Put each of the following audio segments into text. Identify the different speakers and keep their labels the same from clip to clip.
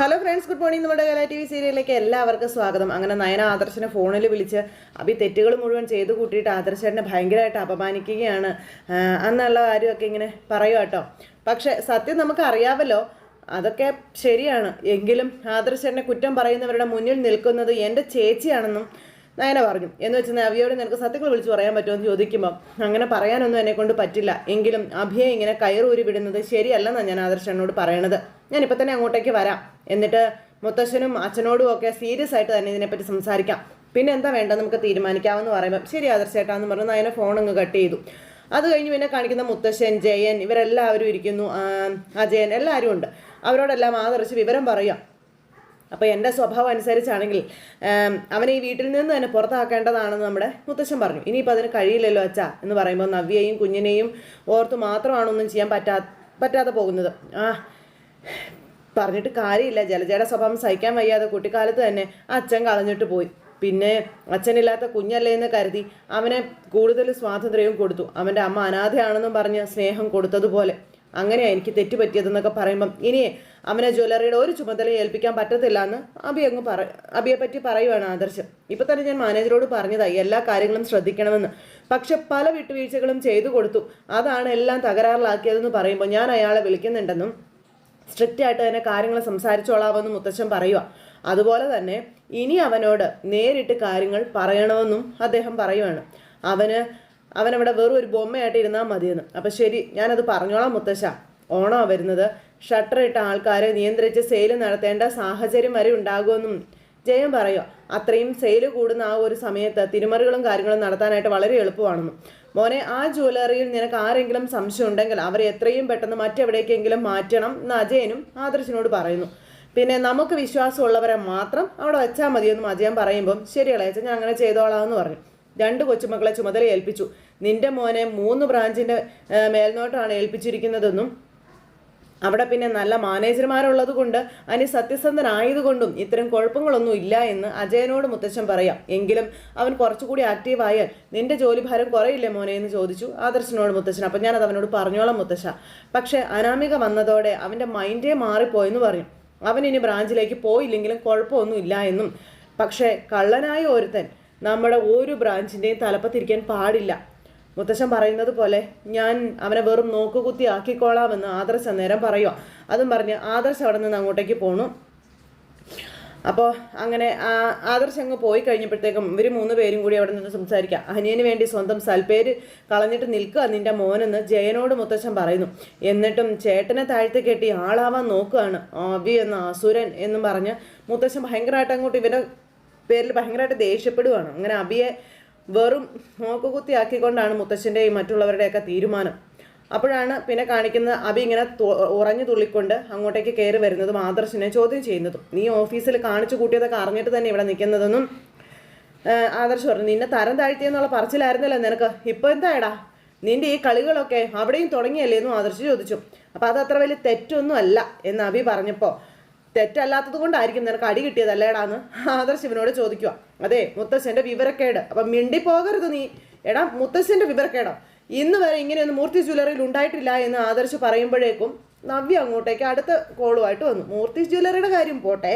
Speaker 1: Hello friends good morning നമ്മുടെ കല T V സീരിയലിലേക്ക് എല്ലാവർക്കും സ്വാഗതം. അങ്ങനെ നയന ആദർശനെ ഫോണിൽ വിളിച്ച് അഭി തെറ്റുകൾ മുഴുവൻ ചെയ്ത് കൂട്ടിയിട്ട് ആദർശനെ ഭയങ്കരമായിട്ട് അപമാനിക്കുകയാണ്. അന്നുള്ള കാര്യമൊക്കെ ഇങ്ങനെ പറയുക കേട്ടോ. പക്ഷെ സത്യം നമുക്ക് അറിയാമല്ലോ അതൊക്കെ ശരിയാണ്. എങ്കിലും ആദർശനെ കുറ്റം പറയുന്നവരുടെ മുന്നിൽ നിൽക്കുന്നത് എന്റെ ചേച്ചിയാണെന്നും നയന പറഞ്ഞു. എന്ന് വെച്ച് നവിയോട് നിനക്ക് സത്യങ്ങൾ വിളിച്ചു പറയാൻ പറ്റുമെന്ന് ചോദിക്കുമ്പോൾ അങ്ങനെ പറയാനൊന്നും എന്നെ കൊണ്ട് പറ്റില്ല. എങ്കിലും അഭിയെ ഇങ്ങനെ കയറൂരി വിടുന്നത് ശരിയല്ലെന്നാണ് ഞാൻ ആദർശനോട് പറയണത്. ഞാനിപ്പോൾ തന്നെ അങ്ങോട്ടേക്ക് വരാം. എന്നിട്ട് മുത്തശ്ശനും അച്ഛനോടും ഒക്കെ സീരിയസ് ആയിട്ട് തന്നെ ഇതിനെപ്പറ്റി സംസാരിക്കാം. പിന്നെ എന്താ വേണ്ട നമുക്ക് തീരുമാനിക്കാമെന്ന് പറയുമ്പോൾ ശരി ആദർശേട്ടാന്ന് പറഞ്ഞ് നയന ഫോൺ അങ്ങ് കട്ട് ചെയ്തു. അത് കഴിഞ്ഞ് പിന്നെ കാണിക്കുന്ന മുത്തശ്ശൻ ജയൻ ഇവരെല്ലാവരും ഇരിക്കുന്നു. അജയൻ എല്ലാവരും ഉണ്ട്. അവരോടെല്ലാം ആദർശ് വിവരം പറയാം. അപ്പോൾ എന്റെ സ്വഭാവം അനുസരിച്ചാണെങ്കിൽ അവനെ ഈ വീട്ടിൽ നിന്ന് തന്നെ പുറത്താക്കേണ്ടതാണെന്ന് നമ്മുടെ മുത്തശ്ശൻ പറഞ്ഞു. ഇനിയിപ്പോൾ അതിന് കഴിയില്ലല്ലോ അച്ഛാ എന്ന് പറയുമ്പോൾ നവ്യയും കുഞ്ഞിനെയും ഓർത്ത് മാത്രമാണ് ഒന്നും ചെയ്യാൻ പറ്റാ പറ്റാതെ പോകുന്നത്. ആ പറഞ്ഞിട്ട് കാര്യമില്ല. ജലജയുടെ സ്വഭാവം സഹിക്കാൻ വയ്യാതെ കുട്ടിക്കാലത്ത് തന്നെ അച്ഛൻ കളഞ്ഞിട്ട് പോയി. പിന്നെ അച്ഛനില്ലാത്ത കുഞ്ഞല്ലേ എന്ന് കരുതി അവനെ കൂടുതൽ സ്വാതന്ത്ര്യവും കൊടുത്തു. അവന്റെ അമ്മ അനാഥയാണെന്നും പറഞ്ഞ് സ്നേഹം കൊടുത്തതുപോലെ. അങ്ങനെയാണ് എനിക്ക് തെറ്റുപറ്റിയതെന്നൊക്കെ പറയുമ്പം ഇനി അവനെ ജ്വല്ലറിയുടെ ഒരു ചുമതല ഏൽപ്പിക്കാൻ പറ്റത്തില്ല എന്ന് അബി അങ്ങ് പറ അബിയെ പറ്റി പറയുവാണ് ആദർശം. ഇപ്പൊ തന്നെ ഞാൻ മാനേജറോട് പറഞ്ഞതായി എല്ലാ കാര്യങ്ങളും ശ്രദ്ധിക്കണമെന്ന്. പക്ഷെ പല വിട്ടുവീഴ്ചകളും ചെയ്തു കൊടുത്തു. അതാണ് എല്ലാം തകരാറിലാക്കിയതെന്ന് പറയുമ്പോൾ ഞാൻ അയാളെ വിളിക്കുന്നുണ്ടെന്നും സ്ട്രിക്റ്റ് ആയിട്ട് തന്നെ കാര്യങ്ങൾ സംസാരിച്ചോളാവെന്നും മുത്തച്ഛൻ പറയുക അതുപോലെ തന്നെ ഇനി അവനോട് നേരിട്ട് കാര്യങ്ങൾ പറയണമെന്നും അദ്ദേഹം പറയുവാണ്. അവന് അവനവിടെ വെറും ഒരു ബൊമ്മയായിട്ട് ഇരുന്നാൽ മതിയെന്ന്. അപ്പം ശരി ഞാനത് പറഞ്ഞോളാം മുത്തശ്ശ. ഓണോ വരുന്നത്. ഷട്ടർ ഇട്ട ആൾക്കാരെ നിയന്ത്രിച്ച് സെയിൽ നടത്തേണ്ട സാഹചര്യം വരെ ഉണ്ടാകുമെന്നും ജയം പറയുക അത്രയും സെയിൽ കൂടുന്ന ആ ഒരു സമയത്ത് തിരുമറികളും കാര്യങ്ങളും നടത്താനായിട്ട് വളരെ എളുപ്പമാണെന്നും. മോനെ ആ ജ്വല്ലറിയിൽ നിനക്ക് ആരെങ്കിലും സംശയം ഉണ്ടെങ്കിൽ അവരെ എത്രയും പെട്ടെന്ന് മറ്റെവിടേക്കെങ്കിലും മാറ്റണം എന്ന് അജയനും ആദർശിനോട് പറയുന്നു. പിന്നെ നമുക്ക് വിശ്വാസമുള്ളവരെ മാത്രം അവിടെ വെച്ചാൽ മതിയെന്നും അജയൻ പറയുമ്പം ശരി ഇളയച്ച ഞാൻ അങ്ങനെ ചെയ്തോളാം എന്ന് പറഞ്ഞു. രണ്ട് കൊച്ചുമക്കളെ ചുമതല ഏൽപ്പിച്ചു. നിന്റെ മോനെ മൂന്ന് ബ്രാഞ്ചിന്റെ ഏ, മേൽനോട്ടമാണ് ഏൽപ്പിച്ചിരിക്കുന്നതെന്നും അവിടെ പിന്നെ നല്ല മാനേജർമാരുള്ളത് കൊണ്ട് അനി സത്യസന്ധനായതുകൊണ്ടും ഇത്തരം കുഴപ്പങ്ങളൊന്നും ഇല്ല എന്ന് അജയനോട് മുത്തച്ഛൻ പറയാം. എങ്കിലും അവൻ കുറച്ചുകൂടി ആക്റ്റീവായാൽ നിന്റെ ജോലിഭാരം കുറയില്ലേ മോനെ എന്ന് ചോദിച്ചു ആദർശനോട് മുത്തച്ഛൻ. അപ്പം ഞാനത് അവനോട് പറഞ്ഞോളാം മുത്തശ്ശ പക്ഷെ അനാമിക വന്നതോടെ അവന്റെ മൈൻഡേ മാറിപ്പോയെന്ന് പറഞ്ഞു. അവൻ ഇനി ബ്രാഞ്ചിലേക്ക് പോയില്ലെങ്കിലും കുഴപ്പമൊന്നും ഇല്ല എന്നും. പക്ഷേ കള്ളനായ ഒരുത്തൻ നമ്മുടെ ഒരു ബ്രാഞ്ചിന്റെയും തലപ്പത്തിരിക്കാൻ പാടില്ല. മുത്തശ്ശൻ പറയുന്നത് പോലെ ഞാൻ അവനെ വെറും നോക്കുകുത്തി ആക്കിക്കോളാമെന്ന് ആദർശ് അന്നേരം പറയുക അതും പറഞ്ഞ് ആദർശ് അവിടെ നിന്ന് അങ്ങോട്ടേക്ക് പോണു. അപ്പോൾ അങ്ങനെ ആദർശ് അങ്ങ് പോയി കഴിഞ്ഞപ്പോഴത്തേക്കും ഇവർ മൂന്ന് പേരും കൂടി അവിടെ നിന്ന് സംസാരിക്കുക അനിയന് വേണ്ടി സ്വന്തം സൽപ്പേര് കളഞ്ഞിട്ട് നിൽക്കുക നിന്റെ മോനെന്ന് ജയനോട് മുത്തച്ഛൻ പറയുന്നു. എന്നിട്ടും ചേട്ടനെ താഴ്ത്തി കെട്ടി ആളാവാൻ നോക്കുകയാണ് ആവി എന്ന അസുരൻ എന്നും പറഞ്ഞ് മുത്തച്ഛൻ ഭയങ്കരമായിട്ട് അങ്ങോട്ട് ഇവരുടെ പേരിൽ ഭയങ്കരമായിട്ട് ദേഷ്യപ്പെടുകയാണ് അങ്ങനെ അബിയെ വെറും നോക്കുകുത്തി ആക്കിക്കൊണ്ടാണ് മുത്തച്ഛന്റെയും മറ്റുള്ളവരുടെയൊക്കെ തീരുമാനം. അപ്പോഴാണ് പിന്നെ കാണിക്കുന്നത് അബി ഇങ്ങനെ ഉറഞ്ഞു തുള്ളിക്കൊണ്ട് അങ്ങോട്ടേക്ക് കയറി വരുന്നതും ആദർശിനെ ചോദ്യം ചെയ്യുന്നതും. നീ ഓഫീസിൽ കാണിച്ചു കൂട്ടിയതൊക്കെ അറിഞ്ഞിട്ട് തന്നെ ഇവിടെ നിൽക്കുന്നതെന്നും ആദർശ് പറഞ്ഞു നിന്നെ തരം താഴ്ത്തിയെന്നുള്ള പറച്ചിലായിരുന്നല്ലോ നിനക്ക്. ഇപ്പോൾ എന്തായടാ? നിന്റെ ഈ കളികളൊക്കെ അവിടെയും തുടങ്ങിയല്ലേ? എന്നും ആദർശ് ചോദിച്ചു. അപ്പോൾ അത് അത്ര വലിയ തെറ്റൊന്നും അല്ല എന്ന് അബി പറഞ്ഞപ്പോൾ തെറ്റല്ലാത്തത് കൊണ്ടായിരിക്കും നിനക്ക് അടി കിട്ടിയതല്ലേടാന്ന് ആദർശ് ഇവനോട് ചോദിക്കുക അതെ മുത്തശ്ശന്റെ വിവരക്കേട്. അപ്പം മിണ്ടി പോകരുത് നീ. എടാ മുത്തശ്ശന്റെ വിവരക്കേടോ? ഇന്ന് വരെ ഇങ്ങനെയൊന്നും മൂർത്തി ജ്വല്ലറിയിൽ ഉണ്ടായിട്ടില്ല എന്ന് ആദർശ് പറയുമ്പോഴേക്കും നവ്യ അങ്ങോട്ടേക്ക് അടുത്ത കോളുമായിട്ട് വന്നു. മൂർത്തി ജ്വല്ലറിയുടെ കാര്യം പോട്ടെ.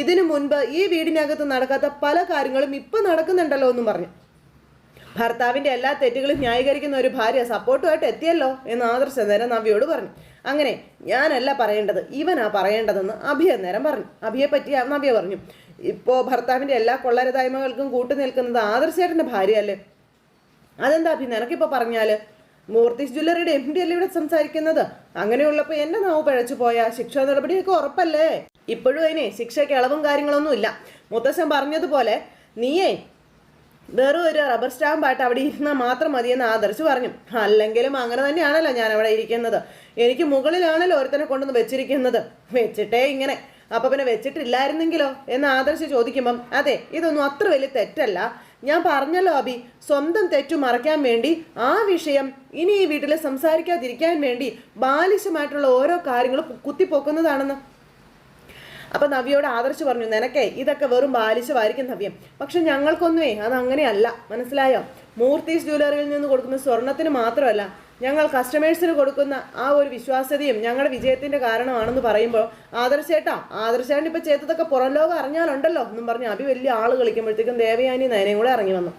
Speaker 1: ഇതിനു മുൻപ് ഈ വീടിനകത്ത് നടക്കാത്ത പല കാര്യങ്ങളും ഇപ്പം നടക്കുന്നുണ്ടല്ലോ എന്നും പറഞ്ഞു. ഭർത്താവിന്റെ എല്ലാ തെറ്റുകളും ന്യായീകരിക്കുന്ന ഒരു ഭാര്യ സപ്പോർട്ടുമായിട്ട് എത്തിയല്ലോ എന്ന് ആദർശ നേരം നവ്യോട് പറഞ്ഞു. അങ്ങനെ ഞാനല്ല പറയേണ്ടത് ഇവനാ പറയേണ്ടതെന്ന് അഭിയ അന്നേരം പറഞ്ഞു. അഭിയെ പറ്റി നബിയ പറഞ്ഞു ഇപ്പോൾ ഭർത്താവിന്റെ എല്ലാ കൊള്ളരതായ്മകൾക്കും കൂട്ടു നിൽക്കുന്നത് ആദർശേട്ടന്റെ ഭാര്യയല്ലേ? അതെന്താ അഭി നിനക്കിപ്പോൾ പറഞ്ഞാൽ മൂർത്തിസ് ജ്വല്ലറിയുടെ എം ഡി അല്ലേ ഇവിടെ സംസാരിക്കുന്നത്? അങ്ങനെയുള്ളപ്പോൾ എന്റെ നാവ് പിഴച്ചു പോയാൽ ശിക്ഷാ നടപടിയൊക്കെ ഉറപ്പല്ലേ? ഇപ്പോഴും അതിനെ ശിക്ഷയ്ക്ക് ഇളവും കാര്യങ്ങളൊന്നും ഇല്ല മുത്തശ്ശൻ പറഞ്ഞതുപോലെ നീയേ വെറും ഒരു റബ്ബർ സ്റ്റാമ്പായിട്ട് അവിടെ ഇരുന്നാൽ മാത്രം മതിയെന്ന് ആദർശ് പറഞ്ഞു. അല്ലെങ്കിലും അങ്ങനെ തന്നെയാണല്ലോ ഞാൻ അവിടെ ഇരിക്കുന്നത്. എനിക്ക് മുകളിലാണല്ലോ ഒരുത്തനെ കൊണ്ടുവന്ന് വെച്ചിരിക്കുന്നത്. വെച്ചിട്ടേ ഇങ്ങനെ. അപ്പൊ പിന്നെ വെച്ചിട്ടില്ലായിരുന്നെങ്കിലോ? എന്ന് ആദർശ് ചോദിക്കുമ്പം അതെ ഇതൊന്നും അത്ര വലിയ തെറ്റല്ല. ഞാൻ പറഞ്ഞല്ലോ അബി സ്വന്തം തെറ്റു മറയ്ക്കാൻ വേണ്ടി ആ വിഷയം ഇനി ഈ വീട്ടിൽ സംസാരിക്കാതിരിക്കാൻ വേണ്ടി ബാലിശമായിട്ടുള്ള ഓരോ കാര്യങ്ങളും കുത്തിപ്പൊക്കുന്നതാണെന്ന്. അപ്പൊ നവ്യയോട് ആദർശ് പറഞ്ഞു നിനക്കേ ഇതൊക്കെ വെറും ബാലിശമായിരിക്കും നവ്യം. പക്ഷെ ഞങ്ങൾക്കൊന്നുമേ അത് അങ്ങനെയല്ല. മനസ്സിലായോ? മൂർത്തീസ് ജ്വല്ലറിയിൽ നിന്ന് കൊടുക്കുന്ന സ്വർണത്തിന് മാത്രമല്ല ഞങ്ങൾ കസ്റ്റമേഴ്സിന് കൊടുക്കുന്ന ആ ഒരു വിശ്വാസ്യതയും ഞങ്ങളുടെ വിജയത്തിന്റെ കാരണമാണെന്ന് പറയുമ്പോൾ ആദർശേട്ടാ ആദർശാണ്ട് ഇപ്പൊ ചെയ്തതൊക്കെ പുറം ലോകം അറിഞ്ഞാലുണ്ടല്ലോ എന്നും പറഞ്ഞ് അഭി വലിയ ആൾ കളിക്കുമ്പോഴത്തേക്കും ദേവയാനി നയനയും കൂടെ ഇറങ്ങി വന്നു.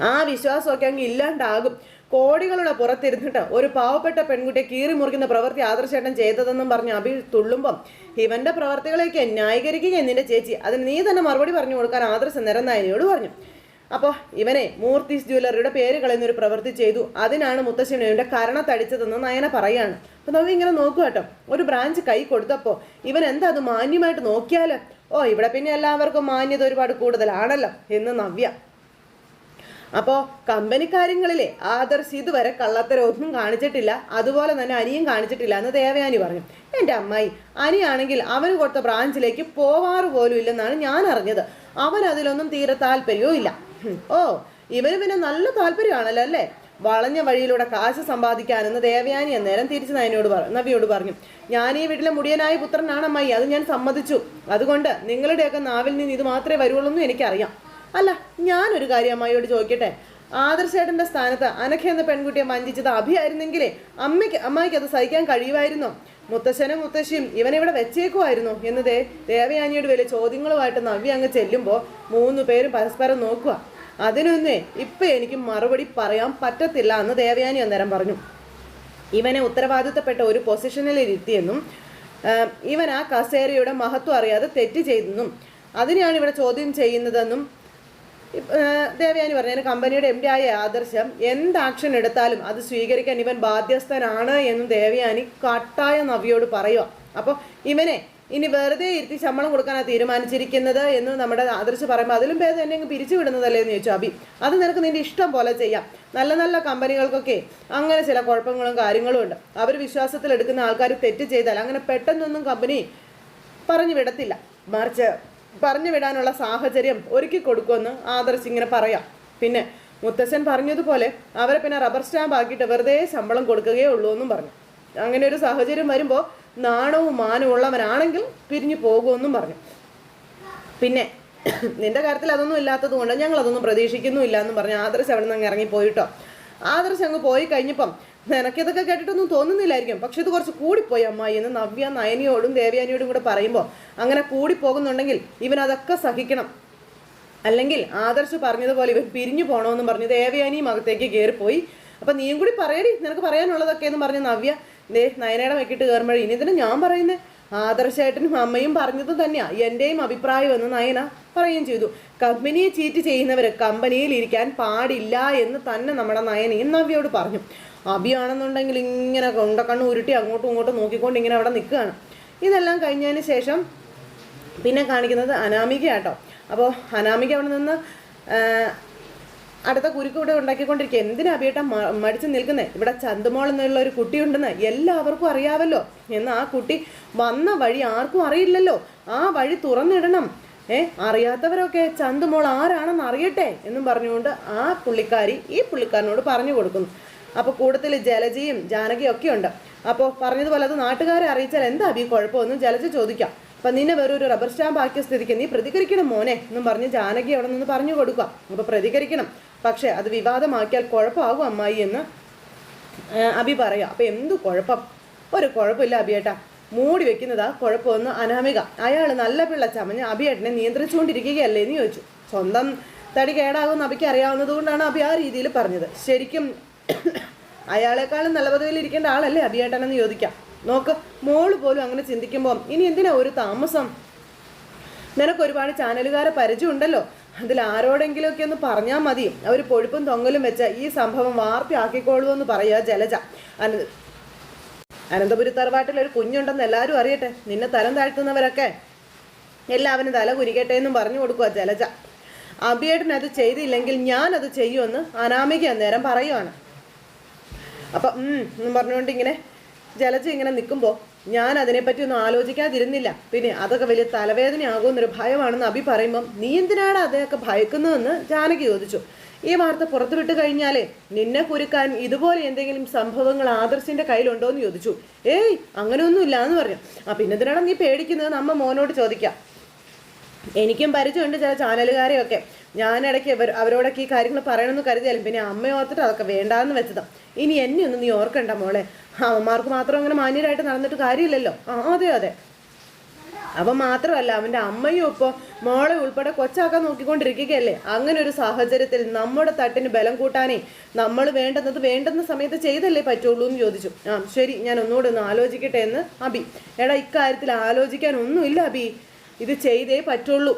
Speaker 1: ആ വിശ്വാസമൊക്കെ അങ്ങ് ഇല്ലാണ്ടാകും. കോടികളുടെ പുറത്തിരുന്നിട്ട് ഒരു പാവപ്പെട്ട പെൺകുട്ടിയെ കീറി മുറിക്കുന്ന പ്രവൃത്തി ആദർശേട്ടൻ ചെയ്തതെന്നും പറഞ്ഞ് അഭി തുള്ളുമ്പം ഇവന്റെ പ്രവർത്തികളെയൊക്കെ ന്യായീകരിക്കുകയും നിന്റെ ചേച്ചി. അതിന് നീ തന്നെ മറുപടി പറഞ്ഞു കൊടുക്കാൻ ആദർശ നിരനായനയോട് പറഞ്ഞു. അപ്പോൾ ഇവനെ മൂർത്തീസ് ജ്വല്ലറിയുടെ പേര് കളയുന്നൊരു പ്രവൃത്തി ചെയ്തു. അതിനാണ് മുത്തശ്ശിയുടെ കരണ തടിച്ചതെന്ന് നയന പറയാണ്. അപ്പോൾ നമ്മൾ ഇങ്ങനെ നോക്കുക കേട്ടോ. ഒരു ബ്രാഞ്ച് കൈ കൊടുത്തപ്പോൾ ഇവൻ എന്താ അത് മാന്യമായിട്ട് നോക്കിയാൽ ഓ ഇവിടെ പിന്നെ എല്ലാവർക്കും മാന്യത ഒരുപാട് കൂടുതലാണല്ലോ എന്ന് നവ്യ അപ്പോൾ കമ്പനി കാര്യങ്ങളിലെ ആദർശ് ഇതുവരെ കള്ളത്തരമൊന്നും കാണിച്ചിട്ടില്ല. അതുപോലെ തന്നെ അനിയും കാണിച്ചിട്ടില്ല എന്ന് ദേവയാനി പറഞ്ഞു. എന്റെ അമ്മായി അനിയാണെങ്കിൽ അവന് കൊടുത്ത ബ്രാഞ്ചിലേക്ക് പോവാറ് പോലും ഇല്ലെന്നാണ് ഞാൻ അറിഞ്ഞത്. അവൻ അതിലൊന്നും തീരെ താല്പര്യവും ഇല്ല. ഓ ഇവന് പിന്നെ നല്ല താല്പര്യമാണല്ലോ അല്ലേ? വളഞ്ഞ വഴിയിലൂടെ കാശ് സമ്പാദിക്കാനെന്ന് ദേവയാനി അന്നേരം തിരിച്ച് നയനോട് നവിയോട് പറഞ്ഞു. ഞാൻ ഈ വീട്ടിലെ മുടിയനായ പുത്രനാണ് അമ്മായി അത് ഞാൻ സമ്മതിച്ചു. അതുകൊണ്ട് നിങ്ങളുടെയൊക്കെ നാവിൽ നിന്ന് ഇത് മാത്രമേ വരുവുള്ളൂ എന്നും എനിക്കറിയാം. അല്ല ഞാനൊരു കാര്യം അമ്മായിയോട് ചോദിക്കട്ടെ? ആദർശേട്ടന്റെ സ്ഥാനത്ത് അനഖ എന്ന പെൺകുട്ടിയെ വഞ്ചിച്ചത് അഭിയായിരുന്നെങ്കിലേ അമ്മയ്ക്ക് അമ്മായിക്ക് അത് സഹിക്കാൻ കഴിയുമായിരുന്നോ. മുത്തശ്ശനും മുത്തശ്ശിയും ഇവനിവിടെ വെച്ചേക്കുമായിരുന്നു. എന്നതേ ദേവയാനിയുടെ വലിയ ചോദ്യങ്ങളുമായിട്ട് നവ്യ അങ്ങ് ചെല്ലുമ്പോൾ മൂന്ന് പേരും പരസ്പരം നോക്കുക. അതിനൊന്നേ ഇപ്പം എനിക്ക് മറുപടി പറയാൻ പറ്റത്തില്ല എന്ന് ദേവയാനി അന്നേരം പറഞ്ഞു. ഇവനെ ഉത്തരവാദിത്തപ്പെട്ട ഒരു പൊസിഷനിൽ ഇരുത്തിയെന്നും ഇവൻ ആ കസേരയുടെ മഹത്വം അറിയാതെ തെറ്റ് ചെയ്തെന്നും അതിനെയാണ് ഇവിടെ ചോദ്യം ചെയ്യുന്നതെന്നും ദേവയാനി പറഞ്ഞു കമ്പനിയുടെ എം ഡി ആയ ആദർശം എന്ത് ആക്ഷൻ എടുത്താലും അത് സ്വീകരിക്കാൻ ഇവൻ ബാധ്യസ്ഥനാണ് എന്ന് ദേവയാനി കട്ടായ നവിയോട് പറയുക അപ്പോൾ ഇവനെ ഇനി വെറുതെ ഇരുത്തി ശമ്പളം കൊടുക്കാനാണ് തീരുമാനിച്ചിരിക്കുന്നത് എന്ന് നമ്മുടെ ആദർശ് പറയുമ്പോൾ അതിലും ഭേദം എന്നെ അങ്ങ് പിരിച്ചു വിടുന്നതല്ലേ എന്ന് ചോദിച്ചു അബി. അത് നിനക്ക് നിന്റെ ഇഷ്ടം പോലെ ചെയ്യാം. നല്ല നല്ല കമ്പനികൾക്കൊക്കെ അങ്ങനെ ചില കുഴപ്പങ്ങളും കാര്യങ്ങളും ഉണ്ട്. അവർ വിശ്വാസത്തിൽ എടുക്കുന്ന ആൾക്കാർ തെറ്റ് ചെയ്താൽ അങ്ങനെ പെട്ടെന്നൊന്നും കമ്പനി പറഞ്ഞു വിടത്തില്ല. മറിച്ച് പറഞ്ഞു വിടാനുള്ള സാഹചര്യം ഒരുക്കി കൊടുക്കുമെന്ന് ആദർശ് ഇങ്ങനെ പറയാം. പിന്നെ മുത്തശ്ശൻ പറഞ്ഞതുപോലെ അവരെ പിന്നെ റബ്ബർ സ്റ്റാമ്പ് ആക്കിയിട്ട് വെറുതെ ശമ്പളം കൊടുക്കുകയേ ഉള്ളൂ എന്നും പറഞ്ഞു. അങ്ങനെ ഒരു സാഹചര്യം വരുമ്പോൾ നാണവും മാനവും ഉള്ളവനാണെങ്കിൽ പിരിഞ്ഞു പോകുമെന്നും പറഞ്ഞു. പിന്നെ നിന്റെ കാര്യത്തിൽ അതൊന്നും ഇല്ലാത്തത് കൊണ്ട് ഞങ്ങൾ അതൊന്നും പ്രതീക്ഷിക്കുന്നുമില്ല എന്നും പറഞ്ഞു ആദർശ് അവിടെ നിന്ന് അങ്ങ് ഇറങ്ങിപ്പോയിട്ടോ ആദർശ് അങ്ങ് പോയി കഴിഞ്ഞപ്പം നിനക്കിതൊക്കെ കേട്ടിട്ടൊന്നും തോന്നുന്നില്ലായിരിക്കും. പക്ഷെ ഇത് കുറച്ച് കൂടിപ്പോയി അമ്മായി. എന്ന് നവ്യ നയനിയോടും ദേവയാനിയോടും കൂടെ പറയുമ്പോൾ അങ്ങനെ കൂടിപ്പോകുന്നുണ്ടെങ്കിൽ ഇവൻ അതൊക്കെ സഹിക്കണം. അല്ലെങ്കിൽ ആദർശ് പറഞ്ഞതുപോലെ ഇവൻ പിരിഞ്ഞു പോകണമെന്ന് പറഞ്ഞ് ദേവയാനിയും അകത്തേക്ക് കയറിപ്പോയി അപ്പൊ നീയും കൂടി പറയടി നിനക്ക് പറയാനുള്ളതൊക്കെ എന്ന് പറഞ്ഞ് നവ്യ ദേ നയനയുടെ വെക്കിട്ട് കയറുമ്പോഴേ ഇനി ഇതിന് ഞാൻ പറയുന്നേ? ആദർശേട്ടനും അമ്മയും പറഞ്ഞത് തന്നെയാ. എന്റെയും അഭിപ്രായം എന്ന് നയന പറയുകയും ചെയ്തു. കമ്പനിയെ ചീറ്റ് ചെയ്യുന്നവർ കമ്പനിയിൽ ഇരിക്കാൻ പാടില്ല എന്ന് തന്നെ നമ്മുടെ നയനയും നവ്യയോട് പറഞ്ഞു. അഭിയാണെന്നുണ്ടെങ്കിൽ ഇങ്ങനെ കൊണ്ടക്കണ്ണ് ഉരുട്ടി അങ്ങോട്ടും ഇങ്ങോട്ടും നോക്കിക്കൊണ്ട് ഇങ്ങനെ അവിടെ നിൽക്കുകയാണ്. ഇതെല്ലാം കഴിഞ്ഞതിന് ശേഷം പിന്നെ കാണിക്കുന്നത് അനാമിക ആട്ടോ അപ്പോൾ അനാമിക അവിടെ നിന്ന് അടുത്ത കുരുക്ക് ഇവിടെ ഉണ്ടാക്കിക്കൊണ്ടിരിക്കുക. എന്തിനാ അഭിയേട്ട മടിച്ച് നിൽക്കുന്നത് ഇവിടെ ചന്തുമോൾ എന്നുള്ള ഒരു കുട്ടിയുണ്ടെന്ന് എല്ലാവർക്കും അറിയാവല്ലോ. എന്ന് ആ കുട്ടി വന്ന വഴി ആർക്കും അറിയില്ലല്ലോ. ആ വഴി തുറന്നിടണം. ഏ അറിയാത്തവരൊക്കെ ചന്തുമോൾ ആരാണെന്ന് അറിയട്ടെ എന്നും പറഞ്ഞുകൊണ്ട് ആ പുള്ളിക്കാരി ഈ പുള്ളിക്കാരനോട് പറഞ്ഞു കൊടുക്കുന്നു. അപ്പോൾ കൂട്ടത്തിൽ ജലജയും ജാനകിയും ഒക്കെ ഉണ്ട്. അപ്പോൾ പറഞ്ഞതുപോലെ അത് നാട്ടുകാരെ അറിയിച്ചാൽ എന്താ ഈ കുഴപ്പമൊന്നും ജലജ ചോദിക്കാം. അപ്പം നിന്നെ വേറൊരു റബ്ബർ സ്റ്റാമ്പ് ആക്കിയ സ്ഥിതിക്ക് നീ പ്രതികരിക്കണം മോനെ എന്നും പറഞ്ഞ് ജാനകി അവിടെ നിന്ന് പറഞ്ഞു കൊടുക്കുക. അപ്പോൾ പ്രതികരിക്കണം. പക്ഷേ അത് വിവാദമാക്കിയാൽ കുഴപ്പമാകും അമ്മായി എന്ന് അബി പറയാം അപ്പം എന്ത് കുഴപ്പം? ഒരു കുഴപ്പമില്ല അബിയേട്ടാ മൂടി വെക്കുന്നതാ കുഴപ്പമൊന്നും അനാമിക. അയാൾ നല്ല പിള്ള ചമഞ്ഞ് അഭിയേട്ടനെ നിയന്ത്രിച്ചുകൊണ്ടിരിക്കുകയല്ലേ എന്ന് ചോദിച്ചു. സ്വന്തം തടി കേടാകുമെന്ന് അഭിക്ക് അറിയാവുന്നത് കൊണ്ടാണ് അഭി ആ രീതിയിൽ പറഞ്ഞത്. ശരിക്കും അയാളെക്കാളും നല്ല പദവിയിൽ ഇരിക്കേണ്ട ആളല്ലേ അഭിയേട്ടനെന്ന് ചോദിക്കാം. നോക്ക് മോൾ പോലും അങ്ങനെ ചിന്തിക്കുമ്പോൾ ഇനി എന്തിനാ ഒരു താമസം? നിനക്ക് ഒരുപാട് ചാനലുകാരെ പരിചയമുണ്ടല്ലോ. അതിൽ ആരോടെങ്കിലുമൊക്കെ ഒന്ന് പറഞ്ഞാൽ മതി. അവർ പൊഴുപ്പും തൊങ്ങലും വെച്ച് ഈ സംഭവം വാർത്തയാക്കിക്കോളൂ എന്ന് പറയുക ജലജ. അന അനന്തപുരി തറവാട്ടിൽ ഒരു കുഞ്ഞുണ്ടെന്ന് എല്ലാവരും അറിയട്ടെ. നിന്നെ തരം താഴ്ത്തുന്നവരൊക്കെ എല്ലാവരും തല കുരിക്കട്ടെ എന്നും പറഞ്ഞു കൊടുക്കുക ജലജ. അബിയേട്ടൻ അത് ചെയ്തില്ലെങ്കിൽ ഞാൻ അത് ചെയ്യുമെന്ന് അനാമിക അന്നേരം പറയുവാണ്. അപ്പം എന്നും പറഞ്ഞുകൊണ്ട് ഇങ്ങനെ ജലജ ഇങ്ങനെ നിൽക്കുമ്പോൾ ഞാൻ അതിനെപ്പറ്റി ഒന്നും ആലോചിക്കാതിരുന്നില്ല. പിന്നെ അതൊക്കെ വലിയ തലവേദനയാകുമെന്നൊരു ഭയമാണെന്ന് അഭി പറയുമ്പം നീ എന്തിനാണ് അതൊക്കെ ഭയക്കുന്നതെന്ന് ജാനകി ചോദിച്ചു. ഈ വാർത്ത പുറത്തുവിട്ട് കഴിഞ്ഞാലേ നിന്നെ കുരുക്കാൻ ഇതുപോലെ എന്തെങ്കിലും സംഭവങ്ങൾ ആദർശിന്റെ കയ്യിലുണ്ടോ എന്ന് ചോദിച്ചു. ഏയ് അങ്ങനെയൊന്നും ഇല്ല എന്ന് പറഞ്ഞു. ആ പിന്നെ എന്തിനാണ് നീ പേടിക്കുന്നത് നമ്മ മോനോട് ചോദിക്കാം. എനിക്കും പരിചയമുണ്ട് ചില ചാനലുകാരെയൊക്കെ. ഞാനിടയ്ക്ക് അവരോടൊക്കെ ഈ കാര്യങ്ങൾ പറയണമെന്ന് കരുതിയാലും പിന്നെ അമ്മ ഓർത്തിട്ട് അതൊക്കെ വേണ്ടാന്ന് വെച്ചതാ. ഇനി എന്നെ ഒന്നും നീ ഓർക്കണ്ട മോളെ. അവന്മാർക്ക് മാത്രം അങ്ങനെ മാന്യരായിട്ട് നടന്നിട്ട് കാര്യമില്ലല്ലോ. ആ അതെ അതെ. അവൻ മാത്രമല്ല അവന്റെ അമ്മയും ഇപ്പോൾ മോളെ ഉൾപ്പെടെ കൊച്ചാക്കാൻ നോക്കിക്കൊണ്ടിരിക്കുകയല്ലേ? അങ്ങനെ ഒരു സാഹചര്യത്തിൽ നമ്മുടെ തട്ടിന് ബലം കൂട്ടാനേ നമ്മൾ വേണ്ടുന്നത് വേണ്ടുന്ന സമയത്ത് ചെയ്തല്ലേ പറ്റുള്ളൂ എന്ന് ചോദിച്ചു. ആ ശരി ഞാൻ ഒന്നുകൂടെ ഒന്ന് ആലോചിക്കട്ടെ എന്ന് അബി. എടാ ഇക്കാര്യത്തിൽ ആലോചിക്കാൻ ഒന്നുമില്ല അബി. ഇത് ചെയ്തേ പറ്റുള്ളൂ.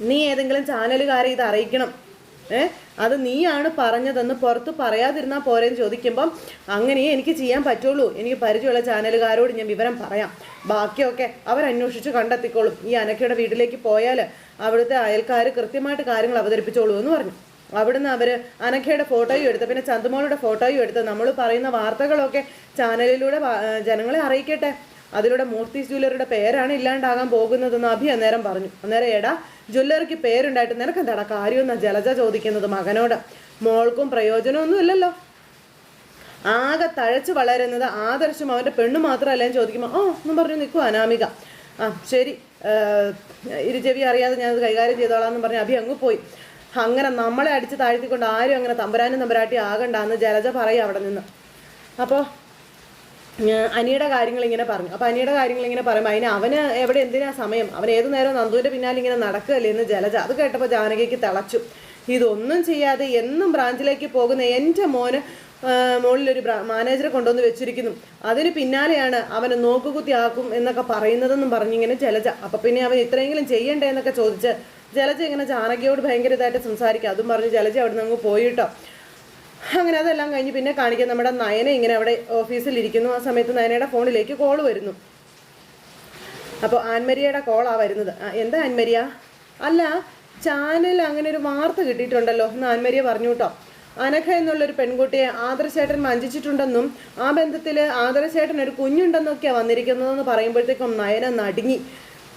Speaker 1: നീ ഏതെങ്കിലും ചാനലുകാരെ ഇത് അറിയിക്കണം. ഏ? അത് നീയാണ് പറഞ്ഞതെന്ന് പുറത്ത് പറയാതിരുന്നാൽ പോരെന്ന് ചോദിക്കുമ്പം അങ്ങനെയേ എനിക്ക് ചെയ്യാൻ പറ്റുള്ളൂ. എനിക്ക് പരിചയമുള്ള ചാനലുകാരോട് ഞാൻ വിവരം പറയാം. ബാക്കിയൊക്കെ അവരന്വേഷിച്ച് കണ്ടെത്തിക്കോളും. ഈ അനക്കയുടെ വീട്ടിലേക്ക് പോയാൽ അവിടുത്തെ അയൽക്കാർ കൃത്യമായിട്ട് കാര്യങ്ങൾ അവതരിപ്പിച്ചോളൂ എന്ന് പറഞ്ഞു. അവിടുന്ന് അവർ അനക്കയുടെ ഫോട്ടോയും എടുത്ത് പിന്നെ ചന്തുമോളുടെ ഫോട്ടോയും എടുത്ത് നമ്മൾ പറയുന്ന വാർത്തകളൊക്കെ ചാനലിലൂടെ ജനങ്ങളെ അറിയിക്കട്ടെ. അതിലൂടെ മൂർത്തി ജ്വല്ലറിയുടെ പേരാണ് ഇല്ലാണ്ടാകാൻ പോകുന്നതെന്ന് അഭി അന്നേരം പറഞ്ഞു. അന്നേരം എടാ ജ്വല്ലറിക്ക് പേരുണ്ടായിട്ട് നിനക്ക് എന്താടാ കാര്യമെന്നാ ജലജ ചോദിക്കുന്നത് മകനോട്. മോൾക്കും പ്രയോജനമൊന്നും ഇല്ലല്ലോ ആകെ തഴച്ചു വളരുന്നത് ആദർശം അവന്റെ പെണ്ണു മാത്രമല്ല എന്ന് ചോദിക്കുമ്പോൾ ഓ എന്നും പറഞ്ഞു നിൽക്കും അനാമിക. ആ ശരി. ഇരുചെവി അറിയാതെ ഞാനത് കൈകാര്യം ചെയ്തോളാം എന്ന് പറഞ്ഞ് അഭി അങ്ങ് പോയി. അങ്ങനെ നമ്മളെ അടിച്ച് താഴ്ത്തിക്കൊണ്ട് ആരും അങ്ങനെ തമ്പുരാനും തമ്പുരാട്ടി ആകണ്ടെന്ന് ജലജ പറയും അവിടെ നിന്ന്. അപ്പോൾ അനിയുടെ കാര്യങ്ങൾ ഇങ്ങനെ പറഞ്ഞു. അപ്പൊ അനിയുടെ കാര്യങ്ങൾ ഇങ്ങനെ പറയുമ്പോൾ അതിന് അവന് എവിടെ എന്തിനാ സമയം? അവൻ ഏതു നേരം നന്ദുവിന്റെ പിന്നാലെ ഇങ്ങനെ നടക്കുകയല്ലേ എന്ന് ജലജ. അത് കേട്ടപ്പോൾ ജാനകിക്ക് തിളച്ചു. ഇതൊന്നും ചെയ്യാതെ എന്നും ബ്രാഞ്ചിലേക്ക് പോകുന്ന എന്റെ മോന് മുകളിലൊരു മാനേജറെ കൊണ്ടുവന്ന് വെച്ചിരിക്കുന്നു. അതിന് പിന്നാലെയാണ് അവനെ നോക്കുകുത്തി ആക്കും എന്നൊക്കെ പറയുന്നതെന്നും പറഞ്ഞിങ്ങനെ ജലജ. അപ്പൊ പിന്നെ അവൻ ഇത്രയെങ്കിലും ചെയ്യണ്ടേ എന്നൊക്കെ ചോദിച്ച് ജലജ ഇങ്ങനെ ജാനകിയോട് ഭയങ്കര ഇതായിട്ട് സംസാരിക്കുക അതും പറഞ്ഞ് ജലജ അവിടെ നിന്ന് അങ്ങ് പോയിട്ടോ അങ്ങനെ അതെല്ലാം കഴിഞ്ഞ് പിന്നെ കാണിക്കാൻ നമ്മുടെ നയന ഇങ്ങനെ അവിടെ ഓഫീസിൽ ഇരിക്കുന്നു. ആ സമയത്ത് നയനയുടെ ഫോണിലേക്ക് കോൾ വരുന്നു. അപ്പോൾ ആൻമരിയയുടെ കോളാണ് വരുന്നത്. എന്താ ആൻമരിയ? അല്ല ചാനൽ അങ്ങനെ ഒരു വാർത്ത കിട്ടിയിട്ടുണ്ടല്ലോ എന്ന് ആൻമരിയ പറഞ്ഞു കേട്ടോ. അനഘ എന്നുള്ളൊരു പെൺകുട്ടിയെ ആദർശേട്ടൻ വഞ്ചിച്ചിട്ടുണ്ടെന്നും ആ ബന്ധത്തിൽ ആദർശേട്ടൻ ഒരു കുഞ്ഞുണ്ടെന്നൊക്കെയാണ് വന്നിരിക്കുന്നതെന്ന് പറയുമ്പോഴത്തേക്കും നയന നടുങ്ങി.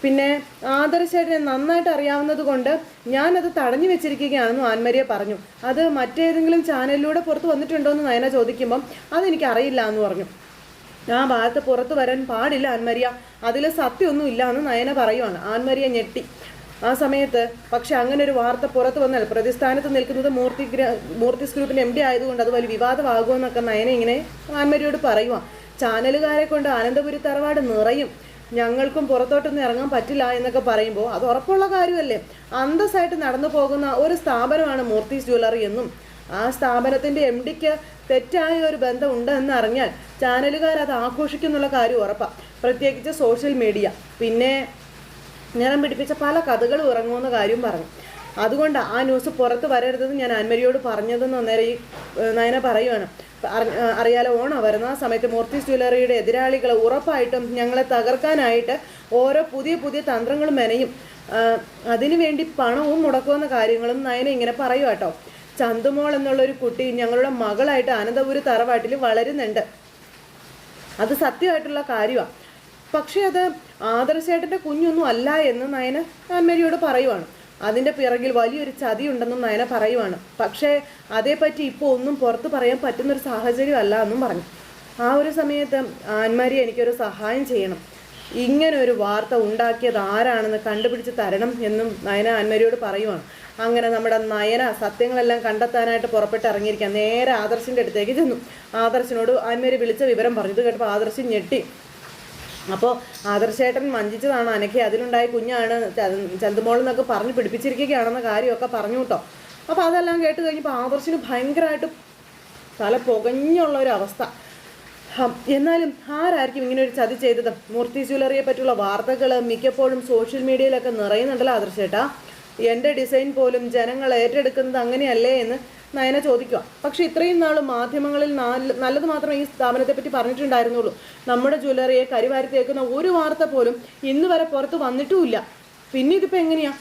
Speaker 1: പിന്നെ ആദർശേട്ടനെ നന്നായിട്ട് അറിയാവുന്നത് കൊണ്ട് ഞാനത് തടഞ്ഞു വെച്ചിരിക്കുകയാണെന്നും ആൻമരിയ പറഞ്ഞു. അത് മറ്റേതെങ്കിലും ചാനലിലൂടെ പുറത്ത് വന്നിട്ടുണ്ടോ എന്ന് നയന ചോദിക്കുമ്പം അതെനിക്ക് അറിയില്ല എന്ന് പറഞ്ഞു. ആ ഭാഗത്ത് പുറത്ത് വരാൻ പാടില്ല ആൻമരിയ. അതിൽ സത്യമൊന്നും ഇല്ല എന്ന് നയന പറയുവാണ്. ആൻമരിയ ഞെട്ടി. ആ സമയത്ത് പക്ഷെ അങ്ങനെ ഒരു വാർത്ത പുറത്ത് വന്നാൽ പ്രതിസ്ഥാനത്ത് നിൽക്കുന്നത് മൂർത്തി ഗ്ര- മൂർത്തിസ് ഗ്രൂപ്പിന്റെ എം ഡി ആയതുകൊണ്ട് അത് വലിയ വിവാദമാകുമെന്നൊക്കെ നയന ഇങ്ങനെ ആൻമരിയോട് പറയുവാണ് ചാനലുകാരെ കൊണ്ട് ആനന്ദപുരി തറവാട് നിറയും. ഞങ്ങൾക്കും പുറത്തോട്ടൊന്നും ഇറങ്ങാൻ പറ്റില്ല എന്നൊക്കെ പറയുമ്പോൾ അത് ഉറപ്പുള്ള കാര്യമല്ലേ? അന്തസ്സായിട്ട് നടന്നു പോകുന്ന ഒരു സ്ഥാപനമാണ് മൂർത്തീസ് ജ്വല്ലറി എന്നും ആ സ്ഥാപനത്തിന്റെ എം ഡിക്ക് തെറ്റായ ഒരു ബന്ധം ഉണ്ടെന്ന് അറിഞ്ഞാൽ ചാനലുകാർ അത് ആഘോഷിക്കുന്നുള്ള കാര്യം ഉറപ്പാണ് പ്രത്യേകിച്ച് സോഷ്യൽ മീഡിയ. പിന്നെ നിറം പിടിപ്പിച്ച പല കഥകളും ഇറങ്ങുമെന്ന കാര്യം പറഞ്ഞു. അതുകൊണ്ട് ആ ന്യൂസ് പുറത്ത് വരരുതെന്ന് ഞാൻ അന്മരിയോട് പറഞ്ഞതെന്ന് അന്നേരം ഈ നയന പറയുവാണ്. അറി- അറിയാലോ ഓണം വരുന്ന ആ സമയത്ത് മൂർത്തി ജ്വല്ലറിയുടെ എതിരാളികൾ ഉറപ്പായിട്ടും ഞങ്ങളെ തകർക്കാനായിട്ട് ഓരോ പുതിയ പുതിയ തന്ത്രങ്ങളും മെനയും. അതിനുവേണ്ടി പണവും മുടക്കുമെന്ന കാര്യങ്ങളും നയന ഇങ്ങനെ പറയുക കേട്ടോ ചന്തുമോൾ എന്നുള്ളൊരു കുട്ടി ഞങ്ങളുടെ മകളായിട്ട് അനന്തപുരി തറവാട്ടിൽ വളരുന്നുണ്ട്. അത് സത്യമായിട്ടുള്ള കാര്യമാണ് പക്ഷേ അത് ആദർശേട്ടന്റെ കുഞ്ഞൊന്നും അല്ല എന്ന് നയന ആൻമരിയോട് പറയുവാണ്. അതിന്റെ പിറകിൽ വലിയൊരു ചതിയുണ്ടെന്നും നയന പറയുവാണ്. പക്ഷേ അതേപ്പറ്റി ഇപ്പോൾ ഒന്നും പുറത്ത് പറയാൻ പറ്റുന്നൊരു സാഹചര്യം അല്ല എന്നും പറഞ്ഞു. ആ ഒരു സമയത്ത് ആൻമാരി എനിക്കൊരു സഹായം ചെയ്യണം. ഇങ്ങനെ ഒരു വാർത്ത ഉണ്ടാക്കിയത് ആരാണെന്ന് കണ്ടുപിടിച്ച് തരണം എന്നും നയന ആൻമരിയോട് പറയുവാണ്. അങ്ങനെ നമ്മുടെ നയന സത്യങ്ങളെല്ലാം കണ്ടെത്താനായിട്ട് പുറപ്പെട്ട് ഇറങ്ങിയിരിക്കുക നേരെ ആദർശിന്റെ അടുത്തേക്ക് ചെന്നു. ആദർശിനോട് ആൻമരി വിളിച്ച വിവരം പറഞ്ഞു. ഇത് കേട്ടപ്പോൾ ആദർശൻ ഞെട്ടി. അപ്പോൾ ആദർശേട്ടൻ വഞ്ചിച്ചതാണ്. അനക്കെ അതിലുണ്ടായ കുഞ്ഞാണ്. ചന്തുമോൾ എന്നൊക്കെ പറഞ്ഞ് പിടിപ്പിച്ചിരിക്കുകയാണെന്ന കാര്യമൊക്കെ പറഞ്ഞു കേട്ടോ. അപ്പോൾ അതെല്ലാം കേട്ട് കഴിഞ്ഞപ്പോൾ ആദർശിന് ഭയങ്കരമായിട്ട് തല പുകഞ്ഞുള്ള ഒരു അവസ്ഥ എന്നാലും ആരായിരിക്കും ഇങ്ങനെ ഒരു ചതി ചെയ്തത്? മൂർത്തി ജ്വല്ലറിയെ പറ്റിയുള്ള വാർത്തകൾ മിക്കപ്പോഴും സോഷ്യൽ മീഡിയയിലൊക്കെ നിറയുന്നുണ്ടല്ലോ ആദർശേട്ടാ. എന്റെ ഡിസൈൻ പോലും ജനങ്ങൾ ഏറ്റെടുക്കുന്നത് അങ്ങനെയല്ലേ എന്ന് നയന ചോദിക്കുക. പക്ഷെ ഇത്രയും നാൾ മാധ്യമങ്ങളിൽ നല്ല നല്ലത് മാത്രമേ ഈ സ്ഥാപനത്തെ പറ്റി പറഞ്ഞിട്ടുണ്ടായിരുന്നുള്ളൂ. നമ്മുടെ ജ്വല്ലറിയെ കരിവാരി തേക്കുന്ന ഒരു വാർത്ത പോലും ഇന്ന് വരെ പുറത്ത് വന്നിട്ടുമില്ല. പിന്നെ ഇതിപ്പോൾ എങ്ങനെയാ?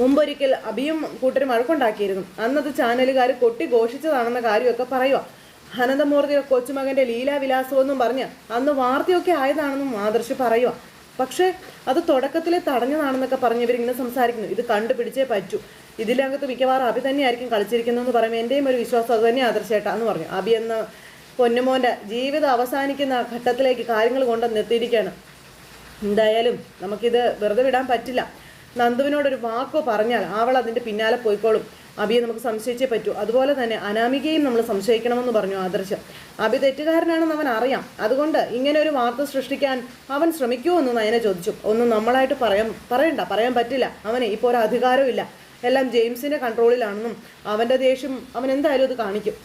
Speaker 1: മുമ്പൊരിക്കൽ അഭിയും കൂട്ടരും വഴക്കുണ്ടാക്കിയിരുന്നു. അന്നത് ചാനലുകാർ കൊട്ടി ഘോഷിച്ചതാണെന്ന കാര്യമൊക്കെ പറയുക അനന്തമൂർത്തിയുടെ കൊച്ചുമകന്റെ ലീലാവിലാസമെന്നും പറഞ്ഞ് അന്ന് വാർത്തയൊക്കെ ആയതാണെന്നും ആദർശ് പറയുക പക്ഷേ അത് തുടക്കത്തിലെ തടഞ്ഞതാണെന്നൊക്കെ പറഞ്ഞവരിങ്ങനെ സംസാരിക്കുന്നു. ഇത് കണ്ടുപിടിച്ചേ പറ്റൂ. ഇതിലകത്ത് മിക്കവാറും അഭി തന്നെയായിരിക്കും കളിച്ചിരിക്കുന്നതെന്ന് പറയുമ്പോൾ എന്റെയും ഒരു വിശ്വാസം അത് തന്നെ ആദർശേട്ടാ എന്ന് പറഞ്ഞു. അഭി എന്ന പൊന്നുമോന്റെ ജീവിതം അവസാനിക്കുന്ന ഘട്ടത്തിലേക്ക് കാര്യങ്ങൾ കൊണ്ടുവന്ന് എത്തിയിരിക്കുകയാണ്. എന്തായാലും നമുക്കിത് വെറുതെ വിടാൻ പറ്റില്ല. നന്ദുവിനോടൊരു വാക്ക് പറഞ്ഞാൽ അവൾ അതിന്റെ പിന്നാലെ പോയിക്കോളും. അബിയെ നമുക്ക് സംശയിച്ചേ പറ്റൂ. അതുപോലെ തന്നെ അനാമികയും നമ്മൾ സംശയിക്കണമെന്ന് പറഞ്ഞു ആദർശം. അബി തെറ്റുകാരനാണെന്ന് അവൻ അറിയാം. അതുകൊണ്ട് ഇങ്ങനെ ഒരു വാർത്ത സൃഷ്ടിക്കാൻ അവൻ ശ്രമിക്കുമോ എന്ന് നയനെ ചോദിച്ചു. ഒന്നും നമ്മളായിട്ട് പറയാൻ പറയണ്ട. പറയാൻ പറ്റില്ല. അവനെ ഇപ്പോൾ ഒരു അധികാരവും ഇല്ല. എല്ലാം ജെയിംസിന്റെ കൺട്രോളിലാണെന്നും അവന്റെ ദേഷ്യം അവൻ എന്തായാലും അത് കാണിക്കും.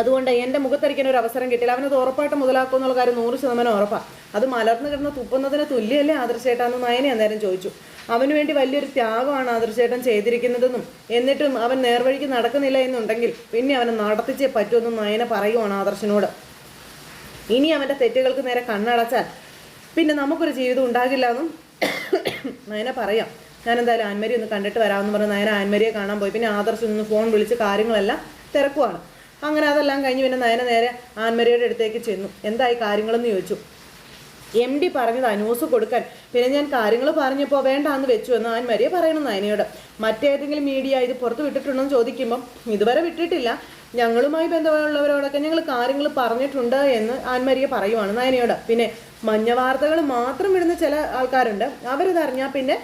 Speaker 1: അതുകൊണ്ട് എന്റെ മുഖത്തരിക്കാൻ ഒരു അവസരം കിട്ടില്ല. അവനത് ഉറപ്പായിട്ട് മുതലാക്കും എന്നുള്ള കാര്യം നൂറ് ശതമാനം ഉറപ്പാണ് അത് മലർന്നു കിടന്ന് തുപ്പുന്നതിന് തുല്യമല്ലേ ആദർശേട്ടാന്ന് നയനെ അന്നേരം ചോദിച്ചു. അവന് വേണ്ടി വലിയൊരു ത്യാഗമാണ് ആദർശേട്ടൻ ചെയ്തിരിക്കുന്നതെന്നും എന്നിട്ടും അവൻ നേർവഴിക്ക് നടക്കുന്നില്ല എന്നുണ്ടെങ്കിൽ പിന്നെ അവനെ നടത്തിച്ചേ പറ്റുമെന്നും നയനെ പറയുവാണ് ആദർശനോട്. ഇനി അവന്റെ തെറ്റുകൾക്ക് നേരെ കണ്ണടച്ചാൽ പിന്നെ നമുക്കൊരു ജീവിതം ഉണ്ടാകില്ല എന്നും നയന പറയാം. ഞാൻ എന്തായാലും ആൻമരി ഒന്ന് കണ്ടിട്ട് വരാമെന്ന് പറഞ്ഞ് നയന ആൻമരിയെ കാണാൻ പോയി. പിന്നെ ആദർശ് ഒന്ന് ഫോൺ വിളിച്ച് കാര്യങ്ങളെല്ലാം തിരക്കുവാണ്. അങ്ങനെ അതെല്ലാം കഴിഞ്ഞ് പിന്നെ നയന നേരെ ആൻമരിയുടെ അടുത്തേക്ക് ചെന്നു. എന്തായി കാര്യങ്ങളെന്ന് ചോദിച്ചു. എം ഡി പറഞ്ഞതാ ന്യൂസ് കൊടുക്കാൻ. പിന്നെ ഞാൻ കാര്യങ്ങൾ പറഞ്ഞപ്പോൾ വേണ്ടാന്ന് വെച്ചു എന്ന് ആൻ ആൻമരിയെ പറയണം നയനയോട്. മറ്റേതെങ്കിലും മീഡിയ ഇത് പുറത്ത് വിട്ടിട്ടുണ്ടോ എന്ന് ചോദിക്കുമ്പം ഇതുവരെ വിട്ടിട്ടില്ല. ഞങ്ങളുമായി ബന്ധമുള്ളവരോടൊക്കെ ഞങ്ങൾ കാര്യങ്ങൾ പറഞ്ഞിട്ടുണ്ട് എന്ന് ആൻമരിയെ പറയുവാണ് നയനയോട്. പിന്നെ മഞ്ഞ വാർത്തകൾ മാത്രം വിടുന്ന ചില ആൾക്കാരുണ്ട്. അവരിതറിഞ്ഞാൽ പിന്നെ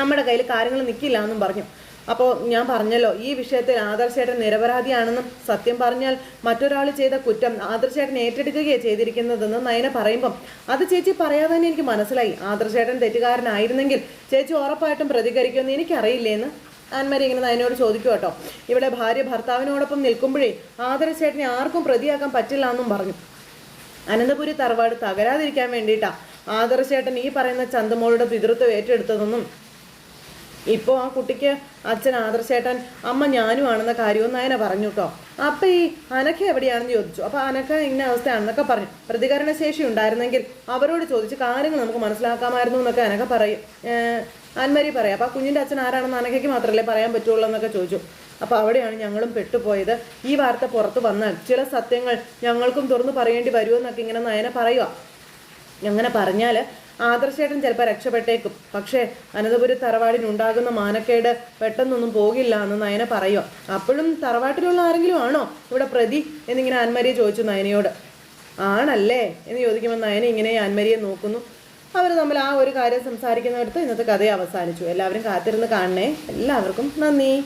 Speaker 1: നമ്മുടെ കയ്യിൽ കാര്യങ്ങൾ നിൽക്കില്ല എന്നും പറഞ്ഞു. അപ്പോൾ ഞാൻ പറഞ്ഞല്ലോ ഈ വിഷയത്തിൽ ആദർശേട്ടൻ നിരപരാധിയാണെന്നും സത്യം പറഞ്ഞാൽ മറ്റൊരാൾ ചെയ്ത കുറ്റം ആദർശേട്ടൻ ഏറ്റെടുക്കുകയാണ് ചെയ്തിരിക്കുന്നതെന്ന് നയന പറയുമ്പം അത് ചേച്ചി പറയാതെ തന്നെ എനിക്ക് മനസ്സിലായി. ആദർശേട്ടൻ തെറ്റുകാരനായിരുന്നെങ്കിൽ ചേച്ചി ഉറപ്പായിട്ടും പ്രതികരിക്കുമെന്ന് എനിക്കറിയില്ലേന്ന്. ആൻമരി ഇങ്ങനെ നയനോട് ചോദിക്കും കേട്ടോ ഇവിടെ ഭാര്യ ഭർത്താവിനോടൊപ്പം നിൽക്കുമ്പോഴേ ആദർശേട്ടനെ ആർക്കും പ്രതിയാക്കാൻ പറ്റില്ല എന്നും പറഞ്ഞു. അനന്തപുരി തറവാട് തകരാതിരിക്കാൻ വേണ്ടിയിട്ടാ ആദർശേട്ടൻ ഈ പറയുന്ന ചന്തമോളുടെ പിതൃത്വം ഏറ്റെടുത്തതെന്നും ഇപ്പോൾ ആ കുട്ടിക്ക് അച്ഛൻ ആദർശേട്ടൻ അമ്മ ഞാനും ആണെന്ന കാര്യവും നയന പറഞ്ഞു കേട്ടോ അപ്പം ഈ അനക്ക എവിടെയാണെന്ന് ചോദിച്ചു. അപ്പോൾ അനക്ക ഇന്ന അവസ്ഥയാണെന്നൊക്കെ പറഞ്ഞു. പ്രതികരണശേഷി ഉണ്ടായിരുന്നെങ്കിൽ അവരോട് ചോദിച്ച് കാര്യങ്ങൾ നമുക്ക് മനസ്സിലാക്കാമായിരുന്നു എന്നൊക്കെ അനക്ക പറയും. ആൻമരി പറയാം. അപ്പോൾ ആ കുഞ്ഞിന്റെ അച്ഛൻ ആരാണെന്ന് അനക്കയ്ക്ക് മാത്രമല്ലേ പറയാൻ പറ്റുള്ളൂ എന്നൊക്കെ ചോദിച്ചു. അപ്പോൾ അവിടെയാണ് ഞങ്ങളും പെട്ടുപോയത്. ഈ വാർത്ത പുറത്ത് വന്നാൽ ചില സത്യങ്ങൾ ഞങ്ങൾക്കും തുറന്നു പറയേണ്ടി വരുമെന്നൊക്കെ ഇങ്ങനെ നയന പറയുക അങ്ങനെ പറഞ്ഞാൽ ആദർശേട്ടൻ ചിലപ്പോൾ രക്ഷപ്പെട്ടേക്കും. പക്ഷേ അനന്തപുരി തറവാടിനുണ്ടാകുന്ന മാനക്കേട് പെട്ടെന്നൊന്നും പോകില്ല എന്ന് നയന പറയുക അപ്പോഴും തറവാട്ടിലുള്ള ആരെങ്കിലും ആണോ? ഇവിടെ പ്രതി എന്നിങ്ങനെ ആൻമരിയെ ചോദിച്ചു നയനയോട്. ആണല്ലേ? എന്ന് ചോദിക്കുമ്പോൾ നയന ഇങ്ങനെ ആൻമരിയെ നോക്കുന്നു. അവർ തമ്മിൽ ആ ഒരു കാര്യം സംസാരിക്കുന്നിടത്ത് ഇന്നത്തെ കഥയെ അവസാനിച്ചു. എല്ലാവരും കാത്തിരുന്ന് കാണണേ. എല്ലാവർക്കും നന്ദി.